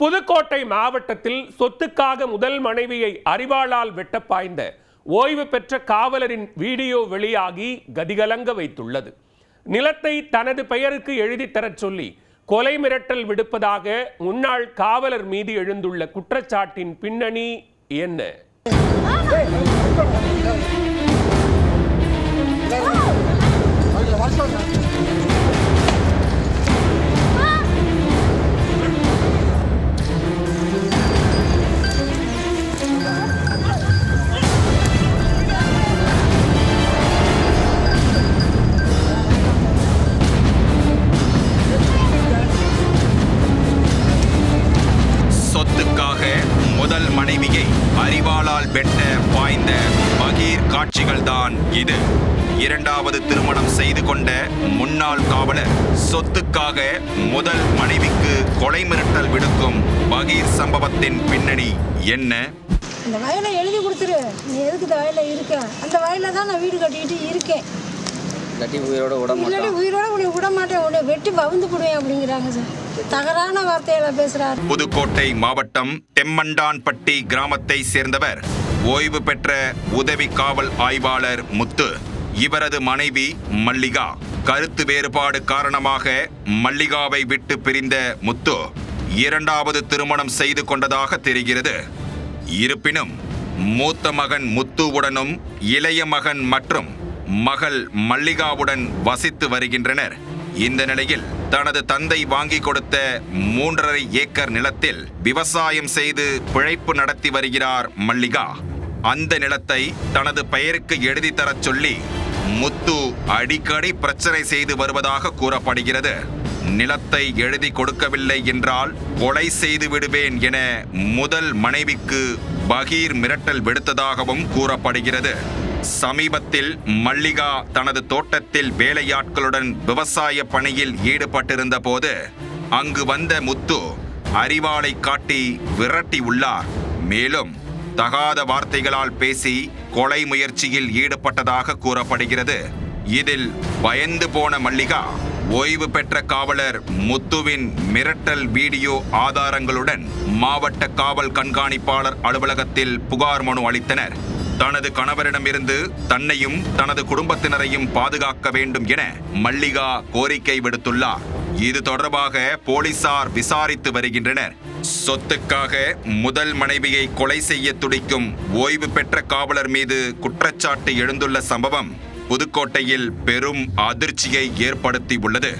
புதுக்கோட்டை மாவட்டத்தில் சொத்துக்காக முதல் மனைவியை அறிவாளால் வெட்ட பாய்ந்த ஓய்வு பெற்ற காவலரின் வீடியோ வெளியாகி கதிகலங்க வைத்துள்ளது. நிலத்தை தனது பெயருக்கு எழுதித் தரச் சொல்லி கொலை மிரட்டல் விடுப்பதாக முன்னாள் காவலர் மீது எழுந்துள்ள குற்றச்சாட்டின் பின்னணி என்ன? முதல் மனைவியை அறிவாளால் வெட்ட பாய்ந்த பகீர் காட்சிகள்தான் இது. இரண்டாவது திருமணம் செய்து கொண்ட முன்னாள் காவலர் சொத்துக்காக முதல் மனைவிக்கு கொலை மிரட்டல் விடுக்கும் பகீர் சம்பவத்தின் பின்னணி என்ன? அந்த வயலை எழுதி கொடுத்துரு. நீ எதுக்கு இந்த வயலில் இருக்க? அந்த வயலில் தான் நான் வீடு கட்டிக்கிட்டு இருக்கேன். இல்லாட்டி உயிரோட விட மாட்டான். உயிரோட உன்னை விட மாட்டேன். உன்னை வெட்டி பவுந்து போடுவேன் அப்படிங்கிறாங்க சார். தகரான வார்த்தையில பேசுறாரு. புதுக்கோட்டை மாவட்டம் தெம்மண்டான்பட்டி கிராமத்தை சேர்ந்தவர் ஓய்வு பெற்ற உதவி காவல் ஆய்வாளர் முத்து இவரது மனைவி மல்லிகா. கருத்து வேறுபாடு காரணமாக மல்லிகாவை விட்டு பிரிந்த முத்து இரண்டாவது திருமணம் செய்து கொண்டதாக தெரிகிறது. இருப்பினும் மூத்த மகன் முத்துவுடனும் இளைய மகன் மற்றும் மகள் மல்லிகாவுடன் வசித்து வருகின்றனர். இந்த நிலையில் தனது தந்தை வாங்கி கொடுத்த மூன்றரை ஏக்கர் நிலத்தில் விவசாயம் செய்து பிழைப்பு நடத்தி வருகிறார் மல்லிகா. அந்த நிலத்தை தனது பெயருக்கு எழுதி தரச் சொல்லி முத்து அடிக்கடி பிரச்சனை செய்து வருவதாக கூறப்படுகிறது. நிலத்தை எழுதி கொடுக்கவில்லை என்றால் கொலை செய்து விடுவேன் என முதல் மனைவிக்கு பகீர் மிரட்டல் விடுத்ததாகவும் கூறப்படுகிறது. சமீபத்தில் மல்லிகா தனது தோட்டத்தில் வேலையாட்களுடன் விவசாய பணியில் ஈடுபட்டிருந்த போது அங்கு வந்த முத்து அறிவாளை காட்டி விரட்டி உள்ளார். மேலும் தகாத வார்த்தைகளால் பேசி கொலை முயற்சியில் ஈடுபட்டதாக கூறப்படுகிறது. இதில் பயந்து போன மல்லிகா ஓய்வு பெற்ற காவலர் முத்துவின் மிரட்டல் வீடியோ ஆதாரங்களுடன் மாவட்ட காவல் கண்காணிப்பாளர் அலுவலகத்தில் புகார் மனு அளித்தனர். தனது கணவரிடமிருந்து தன்னையும் தனது குடும்பத்தினரையும் பாதுகாக்க வேண்டும் என மல்லிகா கோரிக்கை விடுத்துள்ளார். இது தொடர்பாக போலீசார் விசாரித்து வருகின்றனர். சொத்துக்காக முதல் மனைவியை கொலை செய்ய துடிக்கும் ஓய்வு பெற்ற காவலர் மீது குற்றச்சாட்டு எழுந்துள்ள சம்பவம் புதுக்கோட்டையில் பெரும் அதிர்ச்சியை ஏற்படுத்தி உள்ளது